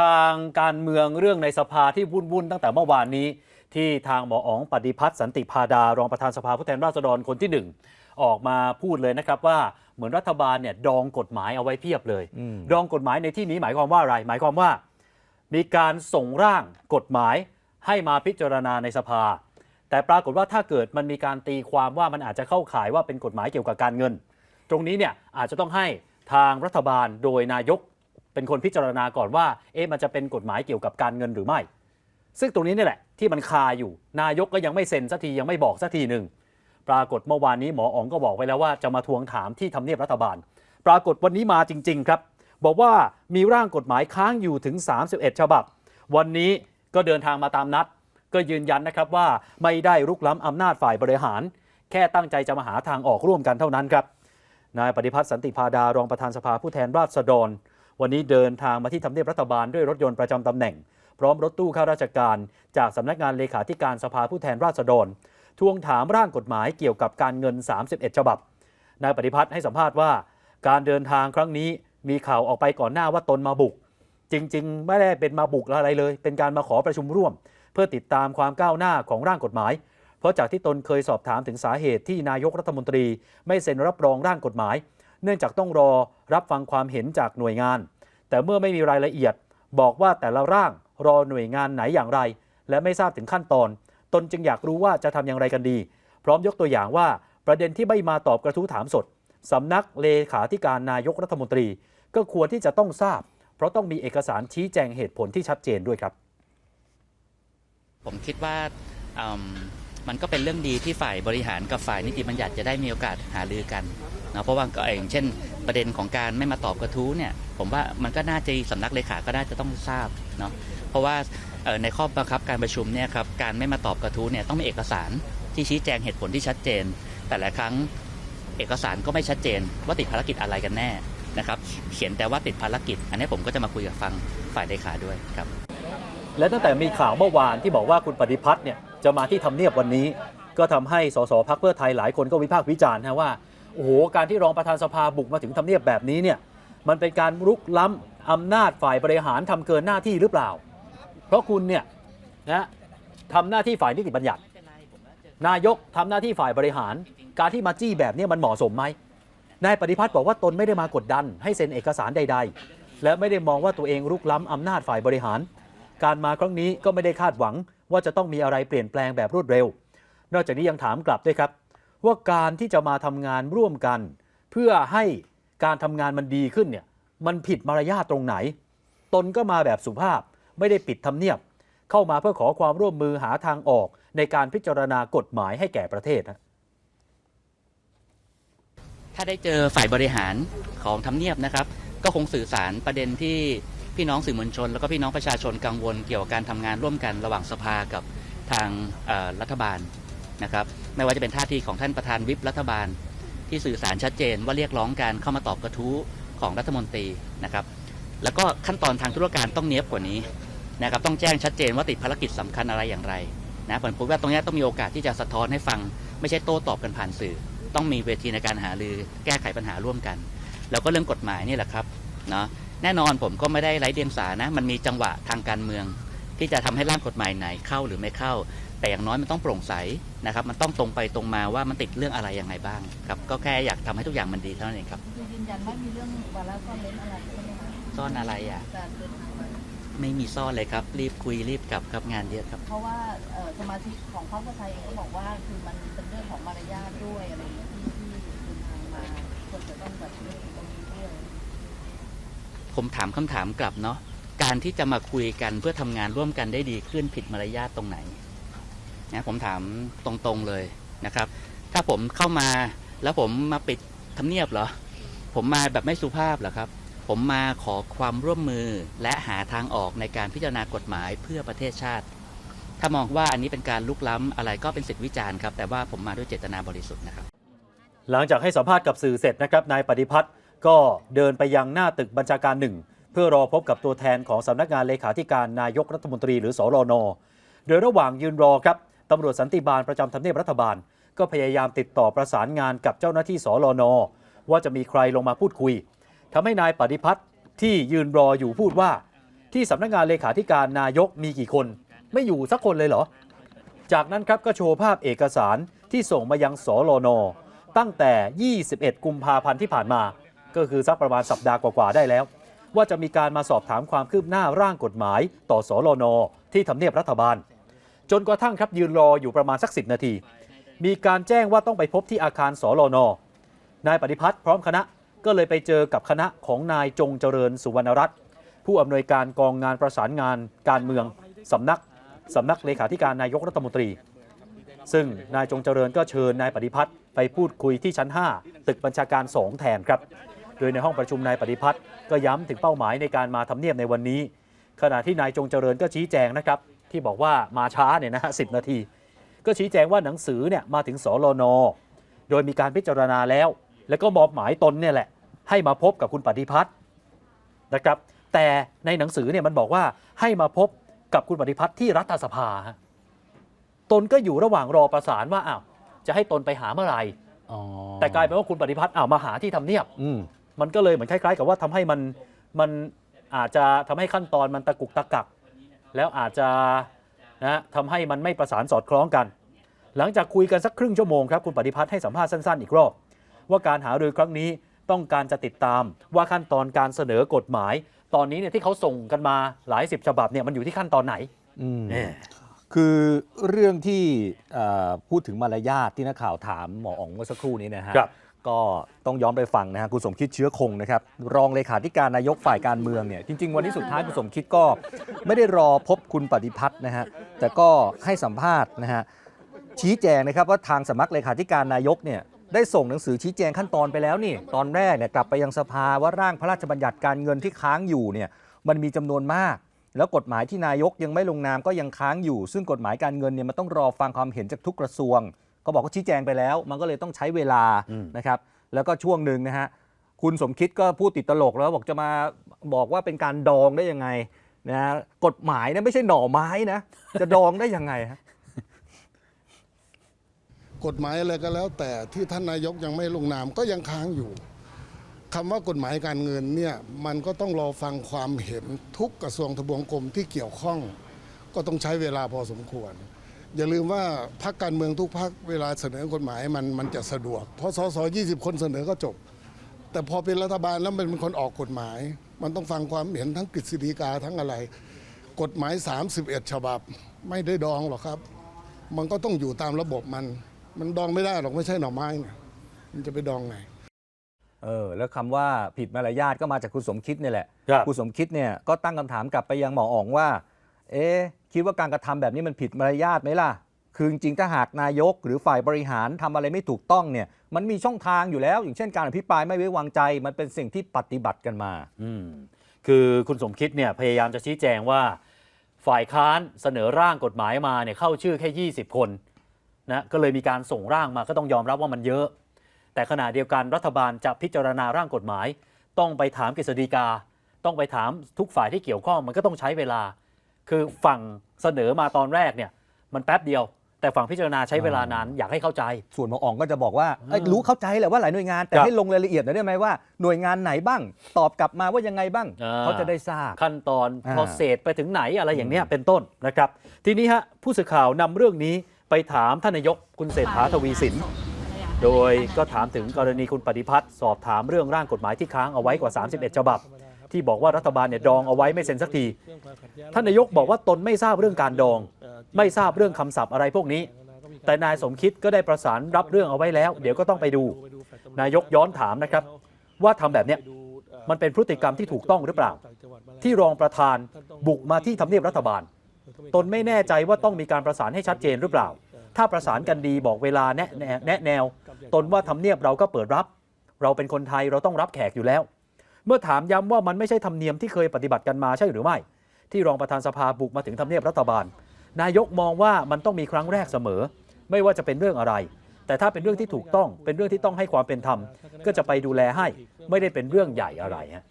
ทางการเมืองเรื่องในสภาที่วุ่นๆตั้งแต่เมื่อวานนี้ ที่ทางหมออ๋องปฏิพัฒน์สันติพาดารองประธานสภาผู้แทนราษฎรคนที่หนึ่งออกมาพูดเลยนะครับว่าเหมือนรัฐบาลเนี่ยดองกฎหมายเอาไว้เพียบเลยอืมดองกฎหมายในที่นี้หมายความว่าอะไร หมายความว่า มีการส่งร่างกฎหมายให้มาพิจารณาในสภา แต่ปรากฏว่าถ้าเกิดมันมีการตีความว่ามันอาจจะเข้าข่ายว่าเป็นกฎหมายเกี่ยวกับการเงิน ตรงนี้เนี่ยอาจจะต้องให้ทางรัฐบาลโดยนายก เป็นคนพิจารณาก่อนว่าเอ๊ะมันจะเป็นกฎหมายเกี่ยวกับการเงินหรือไม่ ซึ่งตรงนี้นี่แหละที่มันคาอยู่ นายกก็ยังไม่เซ็นสักทียังไม่บอกสักทีหนึ่งปรากฏเมื่อวานนี้หมออ๋องก็บอกไว้แล้วว่าจะมาทวงถามที่ทำเนียบรัฐบาล ปรากฏวันนี้มาจริง ๆ ครับ บอกว่ามีร่างกฎหมายค้างอยู่ถึง 31 ฉบับ วันนี้ก็เดินทางมาตามนัด ก็ยืนยันนะครับว่าไม่ได้รุกล้ำอำนาจฝ่ายบริหาร แค่ตั้งใจจะมาหาทางออกร่วมกันเท่านั้นครับนายปฏิพัฒน์สันติพาดารองประธานสภาผู้แทนราษฎร วันนี้เดินทางมาที่ทำเนียบรัฐบาลด้วยรถยนต์ประจำตำแหน่ง พร้อมรถตู้ข้าราชการ จากสำนักงานเลขาธิการสภาผู้แทนราษฎรทวงถามร่างกฎหมายเกี่ยวกับการเงิน 31 ฉบับ นายปฏิพัฒน์ให้สัมภาษณ์ว่า การเดินทางครั้งนี้มีข่าวออกไปก่อนหน้าว่าตนมาบุก จริง ๆ ไม่ได้เป็นมาบุกอะไรเลย เป็นการมาขอประชุมร่วม เพื่อติดตามความก้าวหน้าของร่างกฎหมาย เพราะจากที่ตนเคยสอบถามถึงสาเหตุที่นายกรัฐมนตรี ไม่เซ็นรับรองร่างกฎหมาย เนื่องจากต้องรอรับฟังความเห็นจากหน่วยงาน แต่เมื่อไม่มีรายละเอียด บอกว่าแต่ละร่างรอหน่วยงานไหนอย่างไร และไม่ทราบถึงขั้นตอน ตนจึงอยากรู้ว่าจะทำอย่างไรกันดี พร้อมยกตัวอย่างว่าประเด็นที่ไม่มาตอบกระทู้ถามสดสำนักเลขาธิการนายกรัฐมนตรี ก็ควรที่จะต้องทราบ เพราะต้องมีเอกสารชี้แจงเหตุผลที่ชัดเจนด้วยครับ ผมคิดว่ามมันก็เป็นเรื่องดีที่ฝ่ายบริหารกับฝ่ายนิติบัญญัติจะได้มีโอกาสหารือกัน นะเพราะว่าก็อย่างเช่นประเด็นของการไม่มาตอบกระทู้เนี่ยผมว่ามันก็น่าจะสำนักเลขาก็น่าจะต้องทราบเนาะเพราะว่าในข้อบังคับการประชุมเนี่ยครับการไม่มาตอบกระทู้เนี่ยต้องมีเอกสารที่ชี้แจงเหตุผลที่ชัดเจน แต่หลายครั้งเอกสารก็ไม่ชัดเจน ว่าติดภารกิจอะไรกันแน่นะครับเขียนแต่ว่าติดภารกิจ อันนี้ผมก็จะมาคุยกับฟังฝ่ายเลขาด้วยครับและตั้งแต่มีข่าวเมื่อวานที่บอกว่าคุณปฏิพัฒน์เนี่ยจะมาที่ทำเนียบวันนี้ ก็ทำให้สสพักเพื่อไทยหลายคนก็วิพากษ์วิจารณ์นะว่า โอ้โหการที่รองประธานสภาบุกมาถึงทำเนียบแบบนี้เนี่ยมันเป็นการรุกล้ำอำนาจฝ่ายบริหารทำเกินหน้าที่หรือเปล่า เพราะคุณเนี่ยนะทำหน้าที่ฝ่ายนิติบัญญัติ นายกทำหน้าที่ฝ่ายบริหาร การที่มาจี้แบบนี้มันเหมาะสมไหมนายปฏิพัฒน์บอกว่าตนไม่ได้มากดดัน ให้เซ็นเอกสารใด ๆ และไม่ได้มองว่าตัวเองรุกล้ำอำนาจฝ่ายบริหาร การมาครั้งนี้ก็ไม่ได้คาดหวังว่าจะต้องมีอะไรเปลี่ยนแปลงแบบรวดเร็ว นอกจากนี้ยังถามกลับด้วยครับ ว่าการที่จะมาทำงานร่วมกัน เพื่อให้การทำงานมันดีขึ้นเนี่ยมันผิดมารยาทตรงไหน ตนก็มาแบบสุภาพไม่ได้ปิดทำเนียบ เข้ามาเพื่อขอความร่วมมือหาทางออกในการพิจารณากฎหมายให้แก่ประเทศนะถ้าได้เจอฝ่ายบริหารของทำเนียบนะครับ ก็คงสื่อสารประเด็นที่พี่น้องสื่อมวลชน แล้วก็พี่น้องประชาชนกังวลเกี่ยวกับการทำงานร่วมกันระหว่างสภากับทางรัฐบาลนะครับ ไม่ว่าจะเป็นท่าทีของท่านประธานวิปรัฐบาล ที่สื่อสารชัดเจนว่าเรียกร้องการเข้ามาตอบกระทู้ของรัฐมนตรีนะครับ แล้วก็ขั้นตอนทางธุรการต้องเนียบกว่านี้นะครับต้องแจ้งชัดเจนว่าติดภารกิจสำคัญอะไรอย่างไรนะผมคิดว่าตรงนี้ต้องมีโอกาสที่จะสะท้อนให้ฟัง ไม่ใช่โต้ตอบกันผ่านสื่อ ต้องมีเวทีในการหารือแก้ไขปัญหาร่วมกัน แล้วก็เรื่องกฎหมายนี่แหละครับเนาะแน่นอนผมก็ไม่ได้ไร้เดียงสานะ มันมีจังหวะทางการเมือง ที่จะทำให้ร่างกฎหมายไหนเข้าหรือไม่เข้า แต่อย่างน้อยมันต้องโปร่งใสนะครับ มันต้องตรงไปตรงมาว่ามันติดเรื่องอะไรยังไงบ้างครับ ก็แค่อยากทำให้ทุกอย่างมันดีเท่านั้นเองครับคือยืนยันไม่มีเรื่องวาระซ่อนเร้นอะไรใช่ไหมคะซ่อนอะไรอะการเดินทางมาไม่มีซ่อนเลยครับ รีบคุยรีบกลับครับงานเยอะครับ เพราะว่าเอ่อสมาชิกของพรรคเพื่อไทยเองก็บอกว่าคือมันเป็นเรื่องของมารยาทด้วยอะไรอย่างเงี้ยที่ที่เดินทางมาควรจะต้องแบบเรื่องตรงนี้ด้วยผมถามคำถามกลับเนาะการที่จะมาคุยกันเพื่อทำงานร่วมกันได้ดีขึ้นผิดมารยาทตรงไหน นะผมถามตรงๆเลยนะครับ ถ้าผมเข้ามาแล้วผมมาปิดทำเนียบเหรอ ผมมาแบบไม่สุภาพเหรอครับ ผมมาขอความร่วมมือและหาทางออกในการพิจารณากฎหมายเพื่อประเทศชาติ ถ้ามองว่าอันนี้เป็นการลุกล้ำอะไรก็เป็นสิทธิวิจารณ์ครับ แต่ว่าผมมาด้วยเจตนาบริสุทธิ์นะครับ หลังจากให้สัมภาษณ์กับสื่อเสร็จนะครับนายปฏิพัฒน์ก็เดินไปยังหน้าตึกบัญชาการหนึ่งเพื่อรอพบกับตัวแทนของสำนักงานเลขาธิการนายกรัฐมนตรีหรือสรนโดยระหว่างยืนรอครับ ตำรวจสันติบาลประจำทำเนียบรัฐบาล ก็พยายามติดต่อประสานงานกับเจ้าหน้าที่สรนว่าจะมีใครลงมาพูดคุยทำให้นายปฏิพัฒน์ที่ยืนรออยู่พูดว่า ที่สำนักงานเลขาธิการนายกมีกี่คน ไม่อยู่สักคนเลยเหรอ จากนั้นครับก็โชว์ภาพเอกสารที่ส่งมายังสลนตั้งแต่ 21 กุมภาพันธ์ที่ผ่านมา ก็คือสักประมาณสัปดาห์กว่าๆได้แล้ว ว่าจะมีการมาสอบถามความคืบหน้าร่างกฎหมาย ต่อสลนที่ทำเนียบรัฐบาล จนกระทั่งครับยืนรออยู่ประมาณสัก 10 นาที มีการแจ้งว่าต้องไปพบที่อาคารสลนนายปฏิพัฒน์พร้อมคณะก็เลยไปเจอกับคณะของนายจงเจริญสุวรรณรัตน์ผู้อำนวยการกองงานประสานงานการเมืองสำนักสำนักเลขาธิการนายกรัฐมนตรี ซึ่งนายจงเจริญก็เชิญนายปฏิพัฒน์ไปพูดคุยที่ชั้น 5 ตึกบัญชาการ 2 แทนครับ โดยในห้องประชุมนายปฏิพัฒน์ก็ย้ำถึงเป้าหมายในการมาทำเนียบในวันนี้ ขณะที่นายจงเจริญก็ชี้แจงนะครับ ที่บอกว่ามาช้าเนี่ยนะฮะสินาที ก็ชี้แจงว่าหนังสือเนี่ยมาถึงสลนโดยมีการพิจารณาแล้ว แล้วก็มอบหมายตนเนี่ยแหละให้มาพบกับคุณปฏิพัฒน์นะครับแต่ในหนังสือเนี่ยมันบอกว่าให้มาพบกับคุณปฏิพัฒน์ที่รัฐสภาฮะตนก็อยู่ระหว่างรอประสานว่าอ้าวจะให้ตนไปหาเมื่อไหร่อ๋อแต่กลายเป็นว่าคุณปฏิพัฒน์อ้าวมาหาที่ทำเนียบอืมมันก็เลยเหมือนคล้ายๆ กับว่าทำให้มันมันอาจจะทำให้ขั้นตอนมันตะกุกตะกัก แล้วอาจจะนะทำให้มันไม่ประสานสอดคล้องกัน หลังจากคุยกันสักครึ่งชั่วโมงครับคุณปฏิพัฒน์ให้สัมภาษณ์สั้นๆอีกรอบ ว่าการหารือครั้งนี้ต้องการจะติดตามว่าขั้นตอนการเสนอกฎหมาย ตอนนี้เนี่ยที่เขาส่งกันมาหลายสิบฉบับเนี่ยมันอยู่ที่ขั้นตอนไหนอืมเนี่ยคือเรื่องที่เอ่อพูดถึงมารยาทที่นักข่าวถามหมออ๋องเมื่อสักครู่นี้นะฮะครับ ก็ต้องย้อนไปฟังนะฮะคุณสมคิดเชื้อคงนะครับรองเลขาธิการนายกฝ่ายการเมืองเนี่ยจริง ๆ วันนี้สุดท้ายคุณสมคิดก็ไม่ได้รอพบคุณปฏิพัฒน์นะฮะแต่ก็ให้สัมภาษณ์นะฮะชี้แจงนะครับว่าทางสำนักเลขาธิการนายกเนี่ยได้ส่งหนังสือชี้แจงขั้นตอนไปแล้วนี่ตอนแรกเนี่ยกลับไปยังสภาว่าร่างพระราชบัญญัติการเงินที่ค้างอยู่เนี่ยมันมีจำนวนมาก แล้วกฎหมายที่นายกยังไม่ลงนามก็ยังค้างอยู่ ซึ่งกฎหมายการเงินเนี่ยมันต้องรอฟังความเห็นจากทุกกระทรวง ก็บอกว่าชี้แจงไปแล้ว มันก็เลยต้องใช้เวลาอืมนะครับแล้วก็ช่วงหนึ่งนะฮะคุณสมคิดก็พูดติดตลกแล้วบอกจะมาบอกว่าเป็นการดองได้ยังไงนะฮะกฎหมายเนี่ยไม่ใช่หน่อไม้นะจะดองได้ยังไงฮะกฎหมายอะไรก็แล้ว แต่ที่ท่านนายกยังไม่ลงนามก็ยังค้างอยู่คำว่ากฎหมายการเงินเนี่ยมันก็ต้องรอฟังความเห็นทุกกระทรวงทบวงกรมที่เกี่ยวข้อง ก็ต้องใช้เวลาพอสมควร อย่าลืมว่าพรรคการเมืองทุกพรรคเวลาเสนอกฎหมายมันมันจะสะดวก เพราะสส20คนเสนอก็จบ แต่พอเป็นรัฐบาลแล้วมันเป็นคนออกกฎหมาย มันต้องฟังความเห็นทั้งกฤษฎีกาทั้งอะไร กฎหมาย 31 ฉบับ ไม่ได้ดองหรอกครับ มันก็ต้องอยู่ตามระบบมัน มันดองไม่ได้หรอกไม่ใช่หน่อไม้เนี่ยมันจะไปดองไงเออแล้วคำว่าผิดมารยาทก็มาจากคุณสมคิดเนี่ยแหละครับคุณสมคิดเนี่ยก็ตั้งคำถามกลับไปยังหมออ๋องว่า เอ๊คิดว่าการกระทำแบบนี้มันผิดมารยาทไหมล่ะ คือจริงถ้าหากนายกหรือฝ่ายบริหารทำอะไรไม่ถูกต้องเนี่ย มันมีช่องทางอยู่แล้ว อย่างเช่นการอภิปรายไม่ไว้วางใจ มันเป็นสิ่งที่ปฏิบัติกันมา อืมคือคุณสมคิดเนี่ยพยายามจะชี้แจงว่า ฝ่ายค้านเสนอร่างกฎหมายมาเนี่ยเข้าชื่อแค่ 20 คนนะก็เลยมีการส่งร่างมาก็ต้องยอมรับว่ามันเยอะ แต่ขณะเดียวกันรัฐบาลจะพิจารณาร่างกฎหมาย ต้องไปถามกฤษฎีกา ต้องไปถามทุกฝ่ายที่เกี่ยวข้องมันก็ต้องใช้เวลา คือฝั่งเสนอมาตอนแรกเนี่ย มันแป๊บเดียว แต่ฝั่งพิจารณาใช้เวลานานอยากให้เข้าใจ ส่วนหมออ๋องก็จะบอกว่าเอ้ยรู้เข้าใจแหละว่าหลายหน่วยงาน แต่ครับให้ลงรายละเอียดหน่อยได้ไหมว่าหน่วยงานไหนบ้าง ตอบกลับมาว่ายังไงบ้างอ่า เขาจะได้ทราบ ขั้นตอนอ่า พอเศษไปถึงไหนอะไรอย่างเนี้ยเป็นต้นนะครับ ทีนี้ฮะผู้สื่อข่าวนำเรื่องนี้ไปถามท่านนายกคุณเศรษฐาทวีสิน โดยก็ถามถึงกรณีคุณปฏิพัฒน์สอบถามเรื่องร่างกฎหมายที่ค้างเอาไว้กว่า 31 ฉบับ ที่บอกว่ารัฐบาลเนี่ยดองเอาไว้ไม่เซ็นสักที ท่านนายกบอกว่าตนไม่ทราบเรื่องการดอง ไม่ทราบเรื่องคำศัพท์อะไรพวกนี้ แต่นายสมคิดก็ได้ประสานรับเรื่องเอาไว้แล้ว เดี๋ยวก็ต้องไปดู นายกย้อนถามนะครับ ว่าทำแบบเนี้ยมันเป็นพฤติกรรมที่ถูกต้องหรือเปล่า ที่รองประธานบุกมาที่ทำเนียบรัฐบาล ตนไม่แน่ใจว่าต้องมีการประสานให้ชัดเจนหรือเปล่า ถ้าประสานกันดีบอกเวลาแนะแนะแนะแนวตนว่าทำเนียบเราก็เปิดรับ เราเป็นคนไทยเราต้องรับแขกอยู่แล้ว เมื่อถามย้ำว่ามันไม่ใช่ธรรมเนียมที่เคยปฏิบัติกันมาใช่หรือไม่ ที่รองประธานสภาบุกมาถึงทำเนียบรัฐบาล นายกมองว่ามันต้องมีครั้งแรกเสมอ ไม่ว่าจะเป็นเรื่องอะไร แต่ถ้าเป็นเรื่องที่ถูกต้องเป็นเรื่องที่ต้องให้ความเป็นธรรม ก็จะไปดูแลให้ไม่ได้เป็นเรื่องใหญ่อะไรฮะ